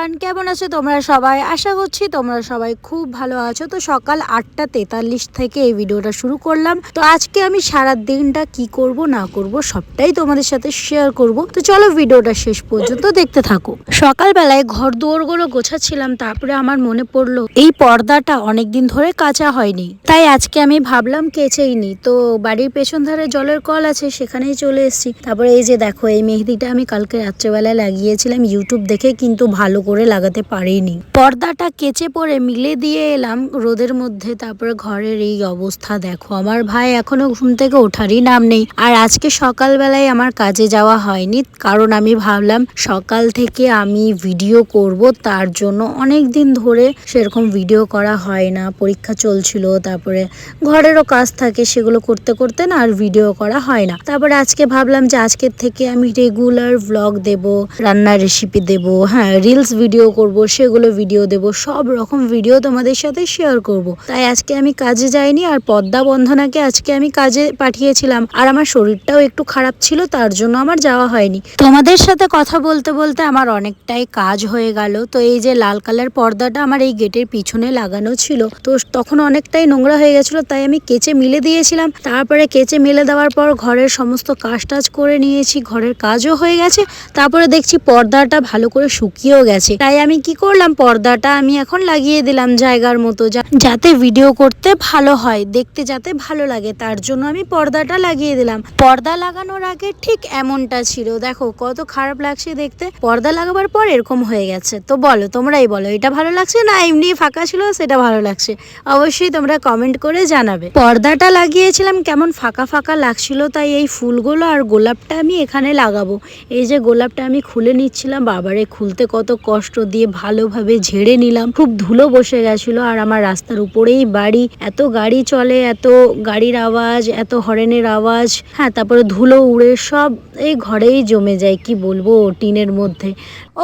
Everyone, কেমন আছো তোমরা সবাই? আশা করছি তোমরা সবাই খুব ভালো আছো। তো সকাল আটটা তেতাল্লিশ থেকে এই ভিডিওটা শুরু করলাম। তো আজকে আমি সারা দিনটা কি করব, না করব, সবটাই তোমাদের সাথে শেয়ার করব। তো চলো ভিডিওটা শেষ পর্যন্ত দেখতে থাকো। সকালবেলায় ঘর দুয়ারগুলো গোছাচ্ছিলাম, তারপরে আমার মনে পড়ল, এই পর্দাটা অনেকদিন ধরে কাঁচা হয়নি। তাই আজকে আমি ভাবলাম কেচেই নি। তো বাড়ির পেছন ধারে জলের কল আছে, সেখানেই চলে এসেছি। তারপরে এই যে দেখো, এই মেহেদিটা আমি কালকে রাত্রেবেলায় লাগিয়েছিলাম ইউটিউব দেখে কিন্তু ভালো করে লাগাতে পারিনি। পর্দাটা কেচে পরে মিলে দিয়ে এলাম রোদের মধ্যে, তারপরে ঘরের এই অবস্থা দেখো। আমার ভাই এখনও ঘুম থেকে ওঠারই নাম নেই। আর আজকে সকালবেলায় আমার কাজে যাওয়া হয়নি, কারণ আমি ভাবলাম সকাল থেকে আমি ভিডিও করব, তার জন্য অনেক দিন ধরে সেরকম ভিডিও করা হয় না। পরীক্ষা চলছিল, তারপরে ঘরেরও কাজ থাকে, সেগুলো করতে করতে না আর ভিডিও করা হয় না। তারপরে আজকে ভাবলাম যে আজকের থেকে আমি রেগুলার ভ্লগ দেব, রান্নার রেসিপি দেব হ্যাঁ রিলস ভিডিও করব, সেগুলো ভিডিও দেব, সব রকম ভিডিও তোমাদের সাথে শেয়ার করব। তাই আজকে আমি কাজে যাইনি আর পদ্মা বন্ধনাকে আজকে আমি কাজে পাঠিয়েছিলাম। আর আমার শরীরটাও একটু খারাপ ছিল, তার জন্য আমার যাওয়া হয়নি। তোমাদের সাথে কথা বলতে বলতে আমার অনেকটাই কাজ হয়ে গেল। তো এই যে লাল কালার পর্দাটা আমার এই গেটের পিছনে লাগানো ছিল। তো তখন অনেকটাই নোংরা হয়ে গেছিল, তাই আমি কেচে মিলে দিয়েছিলাম। তারপরে কেচে মেলে দেওয়ার পর ঘরের সমস্ত কাজ টাজ করে নিয়েছি, ঘরের কাজও হয়ে গেছে। তারপরে দেখছি পর্দাটা ভালো করে শুকিয়েও গেছে। তাই আমি কি করলাম? পর্দাটা আমি এখন লাগিয়ে দিলাম জায়গার মতো যাতে ভিডিও করতে ভালো হয়, দেখতে যাতে ভালো লাগে। তার জন্য আমি পর্দাটা লাগিয়ে দিলাম। পর্দা লাগানোর আগে ঠিক এমনটা ছিল। দেখো, কত খারাপ লাগছে দেখতে। পর্দা লাগাবার পর এরকম হয়ে গেছে। তো বলো, তোমরাই বলো, এটা ভালো লাগছে না এমনি ফাঁকা ছিল, সেটা ভালো লাগছে? অবশ্যই তোমরা কমেন্ট করে জানাবে। পর্দাটা লাগিয়েছিলাম, কেমন ফাঁকা ফাঁকা লাগছিল, তাই এই ফুলগুলো আর গোলাপটা আমি এখানে লাগাবো। এই যে গোলাপটা আমি খুলে নিচ্ছিলাম, বাবারে, খুলতে কত কষ্ট দিয়ে ভালোভাবে ঝেড়ে নিলাম। খুব ধুলো বসে গেছিল আর আমার রাস্তার উপরেই বাড়ি। এত গাড়ি চলে, এত গাড়ির আওয়াজ, এত হরেনের আওয়াজ। হ্যাঁ তারপরে ধুলো উড়ে সব এই ঘরেই জমে যায়, কি বলব, টিনের মধ্যে।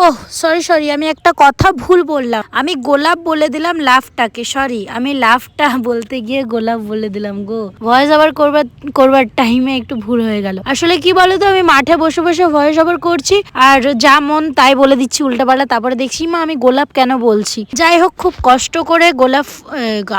ওহ সরি সরি আমি একটা কথা ভুল বললাম। আমি গোলাপ বলে দিলাম লাভটাকে সরি আমি লাভটা বলতে গিয়ে গোলাপ বলে দিলাম গো। ভয়েস আবার করবার করবার টাইমে একটু ভুল হয়ে গেল। আসলে কি বলো তো আমি মাঠে বসে বসে ভয়েস আবার করছি, আর যা মন তাই বলে দিচ্ছি, উল্টাপাল্টা, তারপরে দেখছি, মা, আমি গোলাপ কেন বলছি? যাই হোক, খুব কষ্ট করে গোলাপ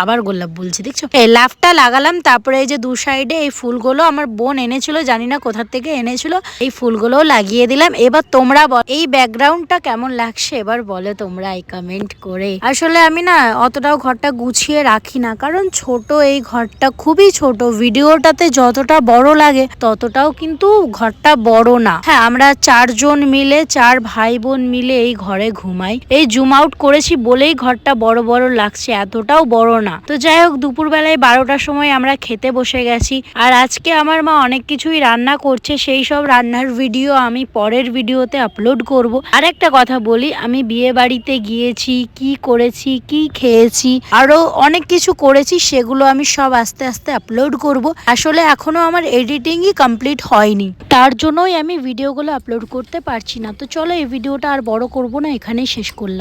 আবার গোলাপ বলছি, দেখছ? এই লাভটা লাগালাম, তারপরে এই যে দু সাইডে এই ফুলগুলো আমার বোন এনেছিল, জানি না কোথার থেকে এনেছিল, এই ফুলগুলো লাগিয়ে দিলাম। এবার তোমরা বল, এই ব্যাকগ্রাউন্ডটা কেমন লাগছে? এবার বলে তোমরা এই কমেন্ট করে। আসলে আমি না, অতটাও ঘরটা গুছিয়ে রাখি না, কারণ ছোট এই ঘরটা খুবই ছোট, ভিডিওটাতে যতটা বড় লাগে, ততটাও কিন্তু ঘরটা বড় না। হ্যাঁ আমরা চারজন মিলে, চার ভাই বোন মিলে এই ঘরে ঘুমাই। এই জুম আউট করেছি বলেই ঘরটা বড় বড় লাগছে, এতটাও বড় না। তো যাই হোক দুপুর বেলায় বারোটার সময় আমরা খেতে বসে গেছি। আর আজকে আমার মা অনেক কিছুই রান্না করছে, সেই সব রান্নার ভিডিও আমি পরের ভিডিওতে আপলোড করব। আর একটা কথা বলি, আমি বিয়ে বাড়িতে গিয়েছি, কি করেছি, কি খেয়েছি আরও অনেক কিছু করেছি, সেগুলো আমি সব আস্তে আস্তে আপলোড করব। আসলে এখনও আমার এডিটিংই কমপ্লিট হয়নি। তার জন্যই আমি ভিডিওগুলো আপলোড করতে পারছি না। তো চলো এই ভিডিওটা আর বড় করব না এখানেই শেষ করলাম।